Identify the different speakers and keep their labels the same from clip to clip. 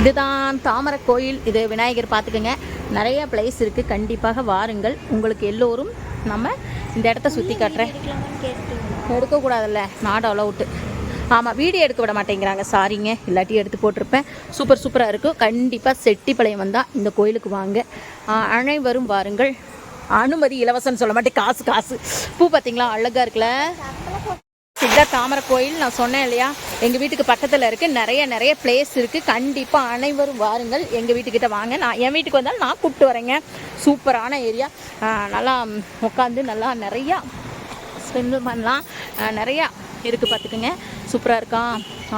Speaker 1: இதுதான் தாமரை கோயில். இது விநாயகர் பார்த்துக்கோங்க. நிறைய பிளேஸ் இருக்குது கண்டிப்பாக வாருங்கள். உங்களுக்கு எல்லோரும் நம்ம இந்த இடத்த சுற்றி காட்டுறேன். எடுக்கக்கூடாதுல்ல. நாட் அலவுட்டு ஆமாம் வீடியோ எடுக்க விட மாட்டேங்கிறாங்க. சாரிங்க இல்லாட்டி எடுத்து போட்டிருப்பேன். சூப்பர் சூப்பராக இருக்கும் கண்டிப்பாக செட்டிப்பாளையம் வந்தால் இந்த கோயிலுக்கு வாங்க. அனைவரும் வாருங்கள். அனுமதி இலவசம்னு சொல்ல மாட்டேன். காசு காசு. பூ பார்த்தீங்களா? அழகாக இருக்குல்ல? சித்த தாமரை கோயில் நான் சொன்னேன் இல்லையா? எங்கள் வீட்டுக்கு பக்கத்தில் இருக்குது நிறைய நிறைய பிளேஸ் இருக்குது கண்டிப்பாக அனைவரும் வாருங்கள். எங்கள் வீட்டுக்கிட்ட வாங்க. நான் என் வீட்டுக்கு வந்தாலும் நான் கூப்பிட்டு வரேங்க. சூப்பரான ஏரியா. நல்லா உட்காந்து நல்லா நிறையா ஸ்பெண்ட் பண்ணலாம். நிறையா இருக்குது பார்த்துக்குங்க. சூப்பராக இருக்கா?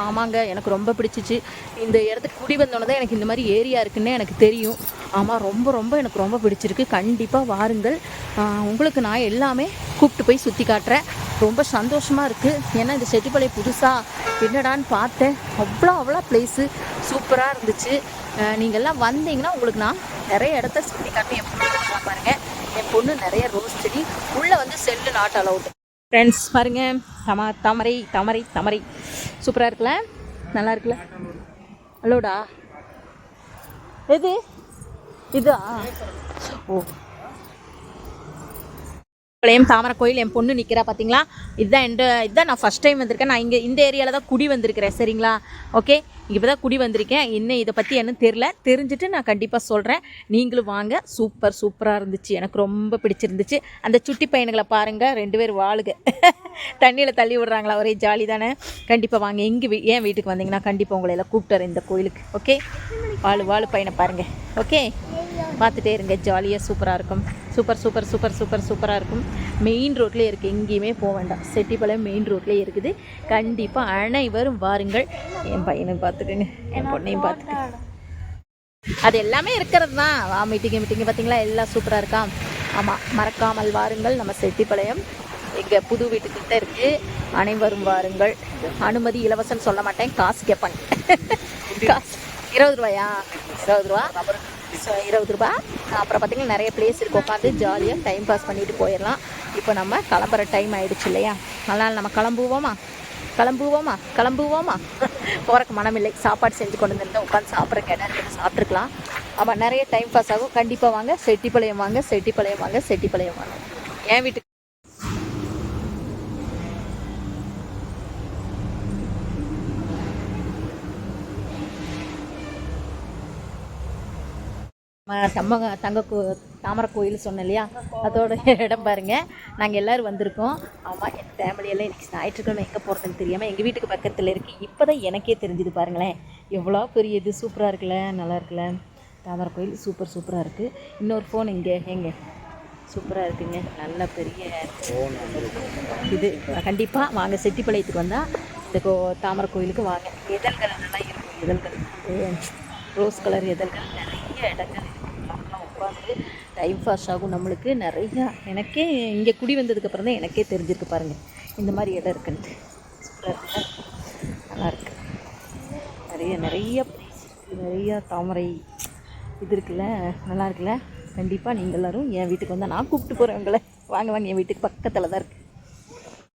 Speaker 1: ஆமாங்க. எனக்கு ரொம்ப பிடிச்சிச்சு. இந்த இடத்துக்கு குடி வந்தோன்னே தான் எனக்கு இந்த மாதிரி ஏரியா இருக்குன்னு எனக்கு தெரியும். ஆமாம் ரொம்ப ரொம்ப எனக்கு ரொம்ப பிடிச்சிருக்கு. கண்டிப்பாக வாருங்கள். உங்களுக்கு நான் எல்லாமே கூப்பிட்டு போய் சுற்றி காட்டுறேன். ரொம்ப சந்தோஷமாக இருக்குது ஏன்னா இந்த செட்டிப்பாளையம் புதுசாக என்னடான்னு பார்த்தேன். அவ்வளோ அவ்வளோ ப்ளேஸு சூப்பராக இருந்துச்சு. நீங்கள்லாம் வந்தீங்கன்னா உங்களுக்கு நான் நிறைய இடத்த சுற்றி காட்டி என் பொண்ணு பாருங்கள் என் பொண்ணு நிறைய ரோஸ் செடி. உள்ளே வந்து செல்லு நாட் அலவுட் ஃப்ரெண்ட்ஸ் பாருங்கள் தம தாமரை தாமரை தாமரை. சூப்பராக இருக்குல்ல? நல்லா இருக்குல்ல? ஹலோடா எது? இதா? ஓ. பாளையம் தாமரை கோயில் என் பொண்ணு நிற்கிறா பார்த்தீங்களா இதுதான் எந்த இதுதான் நான் ஃபஸ்ட் டைம் வந்திருக்கேன். நான் இங்கே இந்த ஏரியாவில் தான் குடி வந்திருக்கிறேன் சரிங்களா? ஓகே இப்போ தான் குடி வந்திருக்கேன். இன்னும் இதை பற்றி என்னன்னு தெரில தெரிஞ்சுட்டு நான் கண்டிப்பாக சொல்கிறேன் நீங்களும் வாங்க. சூப்பர் சூப்பராக இருந்துச்சு. எனக்கு ரொம்ப பிடிச்சிருந்துச்சு. அந்த சுட்டி பையனுங்களை பாருங்கள் ரெண்டு பேர் வாழுக தண்ணியில் தள்ளி விடுறாங்களா? ஒரே ஜாலி தானே. கண்டிப்பாக வாங்க. எங்கள் வீ வீட்டுக்கு வந்தீங்கன்னா கண்டிப்பாக உங்களை எல்லாம் கூப்பிட்டுறேன் இந்த கோயிலுக்கு. ஓகே வாழு வாழு பையனை பாருங்கள் ஓகே பார்த்துட்டே இருங்க. ஜாலியாக சூப்பராக இருக்கும். சூப்பர் சூப்பர் சூப்பர் சூப்பர் சூப்பராக இருக்கும். மெயின் ரோட்லேயே இருக்குது எங்கேயுமே போக வேண்டாம். செட்டிப்பாளையம் மெயின் ரோட்லேயே இருக்குது. கண்டிப்பாக அனைவரும் வாருங்கள். என் பையனை பார்த்துக்கோங்க. என் பொண்ணையும் பார்த்துக்கோங்க. அது எல்லாமே இருக்கிறது தான். வா மீட்டிங் மீட்டிங் பார்த்தீங்களா? எல்லாம் சூப்பராக இருக்கா? ஆமாம் மறக்காமல் வாருங்கள். நம்ம செட்டிப்பாளையம் எங்கள் புது வீட்டுக்கிட்ட இருக்குது அனைவரும் வாருங்கள். அனுமதி இலவசம் சொல்ல மாட்டேன். காசு கேட்பாங்க. காசு. இருபது ரூபாயா? இருபது ரூபா? ஸோ இருபது ரூபா. அப்புறம் பார்த்தீங்கன்னா நிறைய பிளேஸ் இருக்கு. உட்காந்து ஜாலியாக டைம் பாஸ் பண்ணிட்டு போயிடலாம். இப்போ நம்ம கிளம்புற டைம் ஆயிடுச்சு இல்லையா? அதனால் நம்ம கிளம்புவோமா? கிளம்புவோமா? கிளம்புவோமா? போகிறக்கு மனமில்லை. சாப்பாடு செஞ்சு கொண்டு வந்துருந்தா உட்காந்து சாப்பிட்ற இடம் இருக்குது சாப்பிட்ருக்கலாம் ஆமாம் நிறைய டைம் பாஸ் ஆகும். கண்டிப்பாக வாங்க. செட்டிப்பாளையம் வாங்க. செட்டிப்பாளையம் வாங்க. செட்டிப்பாளையம் வாங்க. என் வீட்டுக்கு தம்ம தங்க கோ தாமரை கோயில் சொன்னேன் இல்லையா? அதோட இடம் பாருங்க. நாங்கள் எல்லோரும் வந்திருக்கோம். ஆமாம் என் ஃபேமிலியெல்லாம் இன்றைக்கி ஞாயிற்றுக்கிழமை எங்கே போகிறதுன்னு தெரியாமல் எங்கள் வீட்டுக்கு பக்கத்தில் இருக்குது இப்போ தான் எனக்கே தெரிஞ்சுது பாருங்களேன். எவ்வளோ பெரிய இது சூப்பராக இருக்குல்ல நல்லா இருக்குல்ல. தாமரை கோயில் சூப்பர் சூப்பராக இருக்குது இன்னொரு ஃபோன் இங்கே எங்கே? சூப்பராக இருக்குங்க. நல்ல பெரிய இது. கண்டிப்பாக வாங்க செட்டிப்பாளையத்துக்கு வந்தால் இந்த கோ தாமரை கோயிலுக்கு வாங்க. இதழ்கள் நல்லா இருக்கும் இதழ்கள் ரோஸ் கலர் இதழ்கள் நிறைய இடங்கள் வந்து டைம் பாஸ் ஆகும். நம்மளுக்கு நிறையா எனக்கே இங்கே குடி வந்ததுக்கப்புறம் தான் எனக்கே தெரிஞ்சிருக்கு பாருங்கள் இந்த மாதிரி இடம் இருக்குன்ட்டு சூப்பராக நல்லா நிறைய நிறைய நிறையா தாமரை இது இருக்குல்ல? நல்லா இருக்குல்ல? கண்டிப்பாக நீங்கள் எல்லாரும் என் வீட்டுக்கு வந்தால் நான் கூப்பிட்டு போகிறேன் உங்களை. வாங்க வாங்க என் வீட்டுக்கு பக்கத்தில் தான் இருக்குது